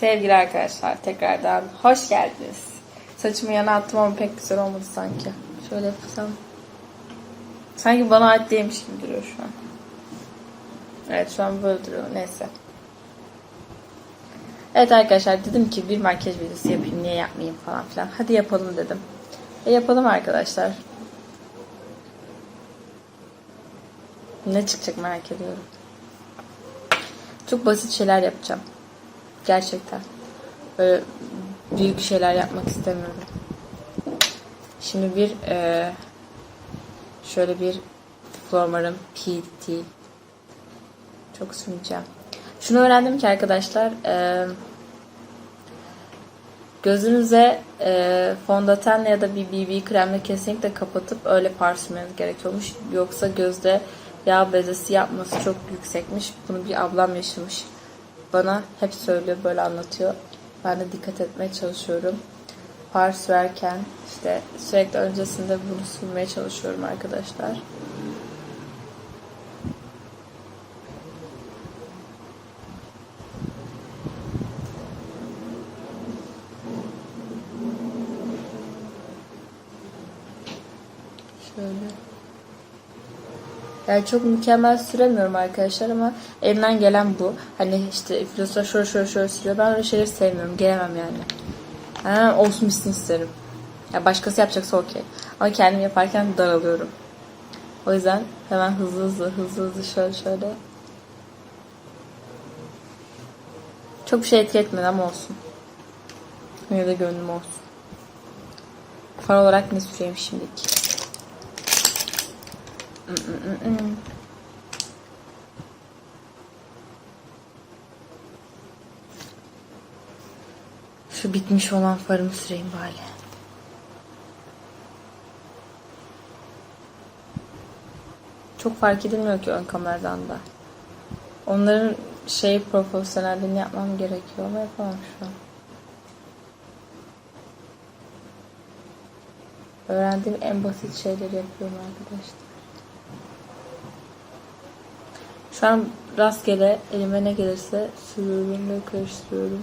Sevgili arkadaşlar tekrardan hoş geldiniz. Saçımı yana attım ama pek güzel olmadı sanki. Şöyle yapsam. Sanki bana ait değilmiş gibi duruyor şu an. Evet şu an böyle duruyor. Neyse. Evet arkadaşlar dedim ki bir makyaj videosu yapayım niye yapmayayım falan filan. Hadi yapalım dedim. E yapalım arkadaşlar. Ne çıkacak merak ediyorum. Çok basit şeyler yapacağım. Gerçekten. Böyle büyük şeyler yapmak istemiyorum. Şimdi bir e, şöyle bir Flormar'ın PT çok sürmeyeceğim. Şunu öğrendim ki arkadaşlar e, gözünüze e, fondötenle ya da bir BB kremle kesinlikle kapatıp öyle far gerekiyormuş. Yoksa gözde yağ bezesi yapması çok yüksekmiş. Bunu bir ablam yaşamış. Bana hep söylüyor, böyle anlatıyor. Ben de dikkat etmeye çalışıyorum. Far sürerken işte sürekli öncesinde bunu sürmeye çalışıyorum arkadaşlar. Şöyle. Yani çok mükemmel süremiyorum arkadaşlar ama elimden gelen bu. Hani işte influencer şöyle şöyle şöyle sürüyor. Ben öyle şeyleri sevmiyorum. Gelemem yani. Ha, olsun bitsin isterim. Ya başkası yapacaksa okey. Ama kendim yaparken daralıyorum. O yüzden hemen hızlı hızlı hızlı hızlı şöyle şöyle. Çok bir şey etki etmedi ama olsun. Yine de gönlüm olsun. Far olarak ne süreyim şimdiki? Şu bitmiş olan farımı süreyim bari. Çok fark edilmiyor ki ön kameradan da. Onların şey profesyonelliğini yapmam gerekiyor ama yapamam şu an. Öğrendiğim en basit şeyleri yapıyorum arkadaşlar. Şu an rastgele elime ne gelirse sürüyorum ve karıştırıyorum.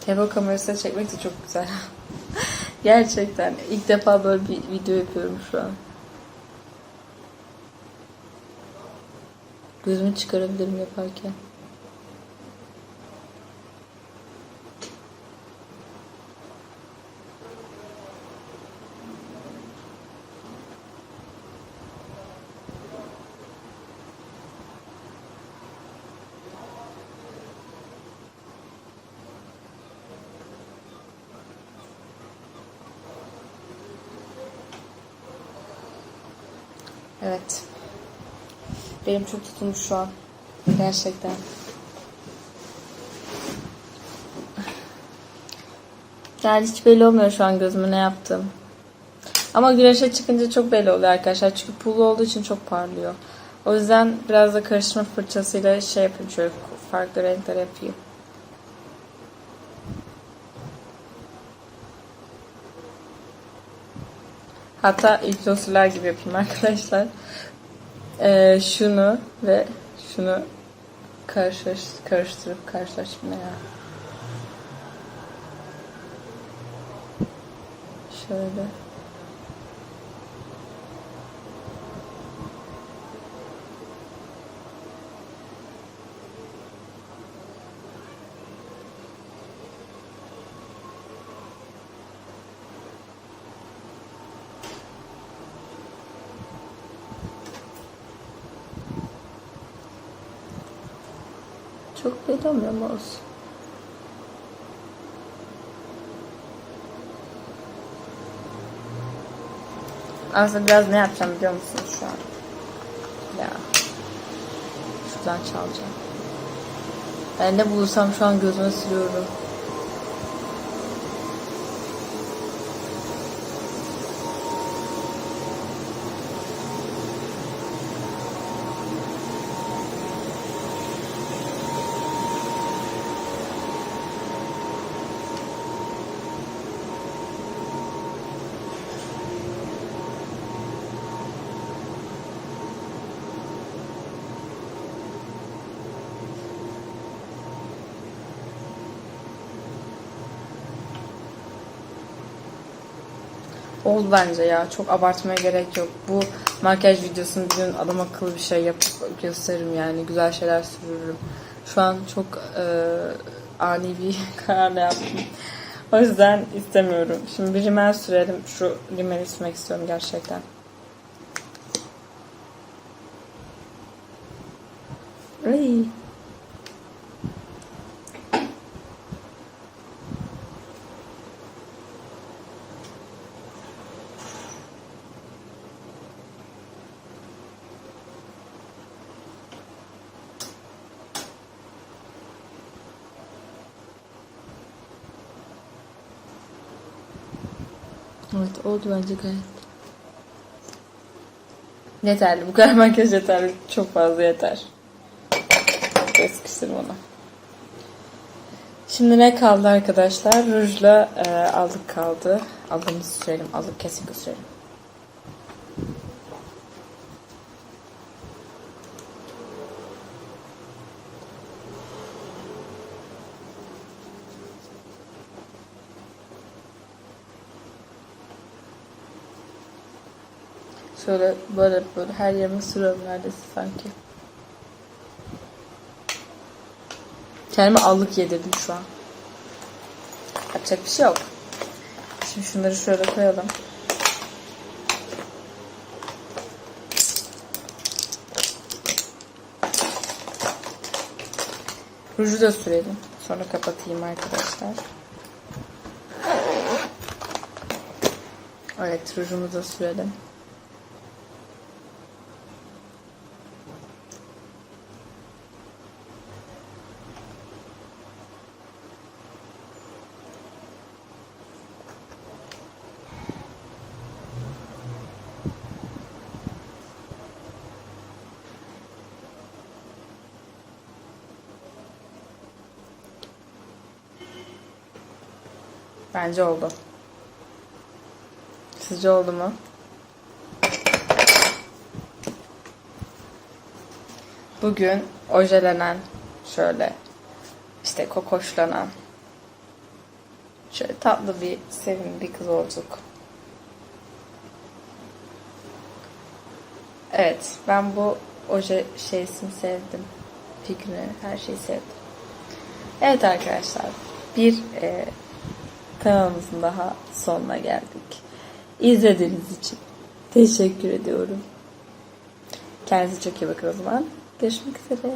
Telefon kamerasına çekmek de çok güzel. Gerçekten ilk defa böyle bir video yapıyorum şu an. Gözümü çıkarabilirim yaparken. Evet. Benim çok tutulmuş şu an. Gerçekten. Yani hiç belli olmuyor şu an gözüme ne yaptım. Ama güneşe çıkınca çok belli oluyor arkadaşlar. Çünkü pullu olduğu için çok parlıyor. O yüzden biraz da karıştırma fırçasıyla şey yapayım şöyle farklı renkler yapayım. Hatta influencerlar gibi yapayım arkadaşlar. Ee, şunu ve şunu karıştır, karıştırıp karşılaştırma ya. Şöyle. Çok ama olsun. Aslında biraz ne yapacağım biliyor musunuz şu an? Ya. Şuradan çalacağım. Ben ne bulursam şu an gözüme sürüyorum. Oldu bence ya. Çok abartmaya gerek yok. Bu makyaj videosunu bir gün adam akıllı bir şey yapıp gösteririm yani. Güzel şeyler sürürüm. Şu an çok e, ani bir kararla yaptım. O yüzden istemiyorum. Şimdi bir rimel sürelim. Şu rimeli sürmek istiyorum gerçekten. Ay. Evet oldu bence gayet. Yeterli. Bu kadar makyaj yeterli. Çok fazla yeter. Şöyle sıkıştırım onu. Şimdi ne kaldı arkadaşlar? Rujla e, aldık kaldı. Aldığımızı sürelim. Aldık kesin sürelim. Şöyle böyle böyle her yerime sürüyorum neredeyse sanki. Kendime allık yedirdim şu an. Yapacak bir şey yok. Şimdi şunları şöyle koyalım. Ruju da sürelim. Sonra kapatayım arkadaşlar. Evet rujumu da sürelim. Bence oldu. Sizce oldu mu? Bugün ojelenen şöyle işte kokoşlanan şöyle tatlı bir sevimli bir kız olduk. Evet ben bu oje şeysini sevdim. Fikrini her şeyi sevdim. Evet arkadaşlar bir e, kanalımızın daha sonuna geldik. İzlediğiniz için teşekkür ediyorum. Kendinize çok iyi bakın o zaman. Görüşmek üzere.